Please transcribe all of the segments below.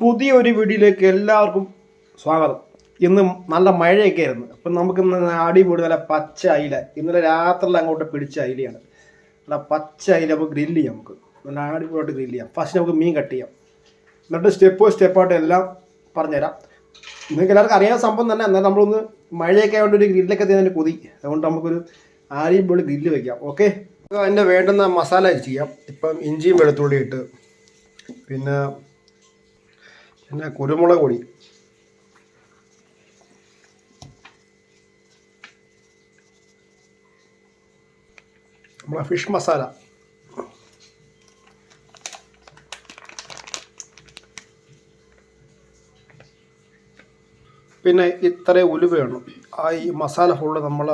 പുതിയൊരു വീഡിയോയിലേക്ക് എല്ലാവർക്കും സ്വാഗതം. ഇന്ന് നല്ല മഴയൊക്കെ ആയിരുന്നു. അപ്പം നമുക്ക് ഇന്ന് അടിപൊളി നല്ല പച്ച അയില. ഇന്നലെ രാത്രിയിൽ അങ്ങോട്ട് പിടിച്ച അയിലയാണ്. നല്ല പച്ച അയില നമുക്ക് ഗ്രില്ല് ചെയ്യാം നമുക്ക്. നല്ല അടിപൊളിയായിട്ട് ഗ്രില്ല് ചെയ്യാം. ഫസ്റ്റ് നമുക്ക് മീൻ കട്ട് ചെയ്യാം. എന്നിട്ട് സ്റ്റെപ്പ് ബൈ സ്റ്റെപ്പായിട്ട് എല്ലാം പറഞ്ഞുതരാം. നിങ്ങൾക്ക് എല്ലാവർക്കും അറിയാവുന്ന സംഭവം തന്നെ. എന്നാൽ നമ്മളൊന്ന് മഴയൊക്കെ ആയതുകൊണ്ട് ഒരു ഗ്രില്ലൊക്കെ തന്നെ കൊതി. അതുകൊണ്ട് നമുക്കൊരു അടിപൊളി ഗ്രില്ല് വയ്ക്കാം ഓക്കെ അതിന്റെ വേണ്ടുന്ന മസാല ചെയ്യാം. ഇപ്പം ഇഞ്ചിയും വെളുത്തുള്ളി ഇട്ട്. പിന്നെ പിന്നെ കുരുമുളക് പൊടി. നമ്മളെ ഫിഷ് മസാല പിന്നെ ഇത്രയും ഉലുവ വേണം ആ ഈ മസാല ഫുള്ള് നമ്മൾ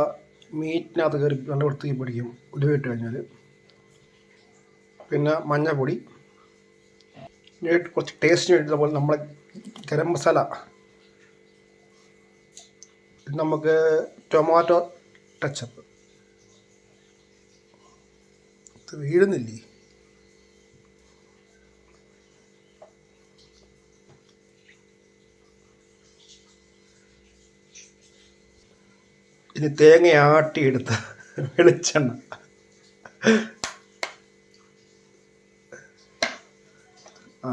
മീറ്റിനകത്ത് കയറി നല്ല വൃത്തിക്ക് പിടിക്കും. ഉലുവ ഇട്ട് കഴിഞ്ഞാൽ പിന്നെ മഞ്ഞൾപ്പൊടി കുറച്ച് ടേസ്റ്റിന് വേണ്ടി അതുപോലെ നമ്മളെ ഗരം മസാല. നമുക്ക് ടൊമാറ്റോ ടച്ചപ്പ് ഇത് വീഴുന്നില്ലേ? ഇനി തേങ്ങ ആട്ടിയെടുത്ത വെളിച്ചെണ്ണ.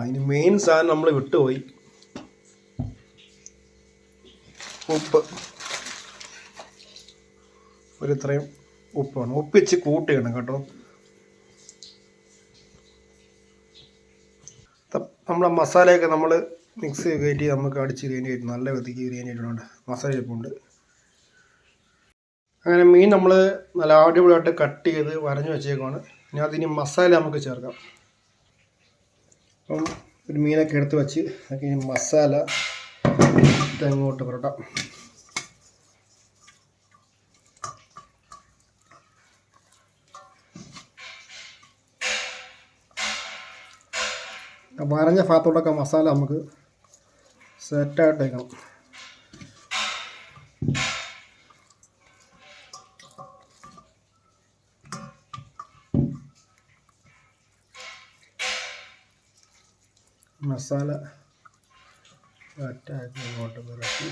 ഇനി മെയിൻ സാധനം നമ്മൾ വിട്ടുപോയി. ഉപ്പ്. ഒരു ഇത്രയും ഉപ്പ് വേണം ഉപ്പിച്ച് കൂട്ടിയാണ് കേട്ടോ. നമ്മളെ മസാലയൊക്കെ നമ്മൾ മിക്സ് കയറ്റി നമുക്ക് അടിച്ച് കഴിഞ്ഞിട്ട് നല്ല വിധിക്ക് ചെയ്തിട്ടുണ്ട് മസാല ഇരിപ്പുണ്ട്. അങ്ങനെ മീൻ നമ്മൾ നല്ല അടിപൊളിയായിട്ട് കട്ട് ചെയ്ത് വരഞ്ഞു വെച്ചേക്കുവാണ്. ഇനി അതിന് മസാല നമുക്ക് ചേർക്കാം. അപ്പം ഒരു മീനൊക്കെ എടുത്ത് വെച്ച് അതൊക്കെ മസാല അങ്ങോട്ട് പുരട്ടാം. വരഞ്ഞ ഭാഗത്തോട്ടൊക്കെ മസാല നമുക്ക് സെറ്റായിട്ട് വയ്ക്കണം മസാല സെറ്റാക്കി ഇങ്ങോട്ട് പുരട്ടി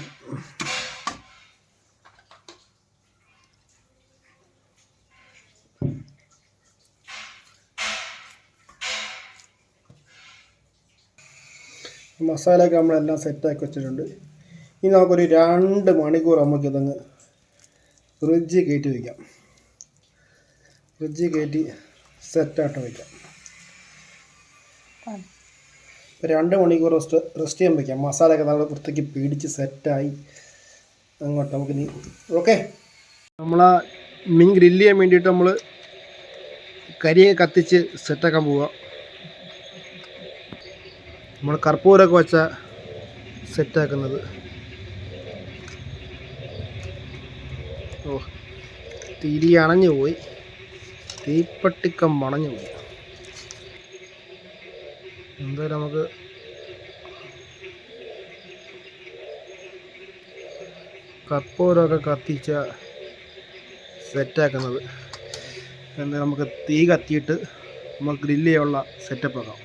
മസാലയൊക്കെ നമ്മളെല്ലാം സെറ്റാക്കി വെച്ചിട്ടുണ്ട്. ഇനി നമുക്കൊരു രണ്ട് മണിക്കൂർ നമുക്കിതങ്ങ് ഫ്രിഡ്ജ് കയറ്റി വയ്ക്കാം ഫ്രിഡ്ജ് കയറ്റി സെറ്റായിട്ട് വയ്ക്കാം രണ്ട് മണിക്കൂർ റെസ്റ്റ് റെസ്റ്റ് ചെയ്യാൻ വയ്ക്കാം. മസാലയൊക്കെ നമ്മൾ വൃത്തിക്ക് പിടിച്ച് സെറ്റായി. അങ്ങോട്ട് നമുക്ക് ഇനി ഓക്കെ. നമ്മൾ ആ മീൻ ഗ്രില്ല് ചെയ്യാൻ വേണ്ടിയിട്ട് നമ്മൾ കരിയൊക്കെ കത്തിച്ച് സെറ്റാക്കാൻ പോവുക നമ്മൾ കർപ്പൂരൊക്കെ വെച്ച സെറ്റാക്കുന്നത്. ഓ തിരി അണഞ്ഞു പോയി. തീപ്പട്ടിക്കം മണഞ്ഞു പോയി. എന്തായാലും നമുക്ക് കർപ്പൂരമൊക്കെ കത്തിച്ച സെറ്റാക്കുന്നത് എന്താ നമുക്ക് തീ കത്തിയിട്ട് നമുക്ക് ഗ്രില്ല് ചെയ്യാനുള്ള സെറ്റപ്പ് ആക്കാം.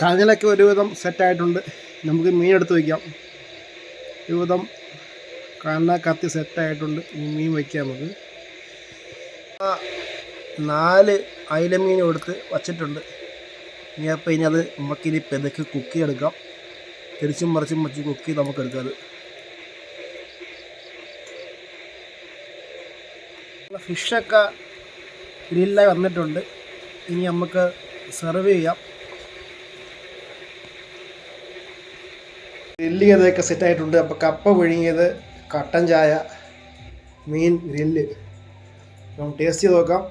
കഞ്ഞലൊക്കെ ഒരുവിധം സെറ്റായിട്ടുണ്ട് നമുക്ക് മീൻ എടുത്ത് വയ്ക്കാം ഒരുവിധം കണ്ണ കത്തി സെറ്റായിട്ടുണ്ട് മീൻ വയ്ക്കാം നമുക്ക്. നാല് അയിലമീൻ കൊടുത്ത് വച്ചിട്ടുണ്ട്. ഇനി അപ്പോൾ ഇനി അത് നമുക്കിനി പെതക്ക് കുക്ക് ചെയ്തെടുക്കാം. തിരിച്ചും മറിച്ചും വെച്ച് കുക്ക് ചെയ്ത് നമുക്ക് എടുക്കാം അത് ഫിഷൊക്കെ ഗ്രില്ലായി വന്നിട്ടുണ്ട്. ഇനി നമുക്ക് സെർവ് ചെയ്യാം. ഗ്രില്ല് ചെയ്തതൊക്കെ സെറ്റായിട്ടുണ്ട് അപ്പോൾ കപ്പ പുഴുങ്ങിയത് കട്ടൻ ചായ മീൻ ഗ്രില്ല് അപ്പം ടേസ്റ്റ് ചെയ്ത് നോക്കാം.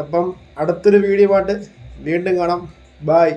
അപ്പം അടുത്തൊരു വീഡിയോ വീണ്ടും കാണാം. ബായ്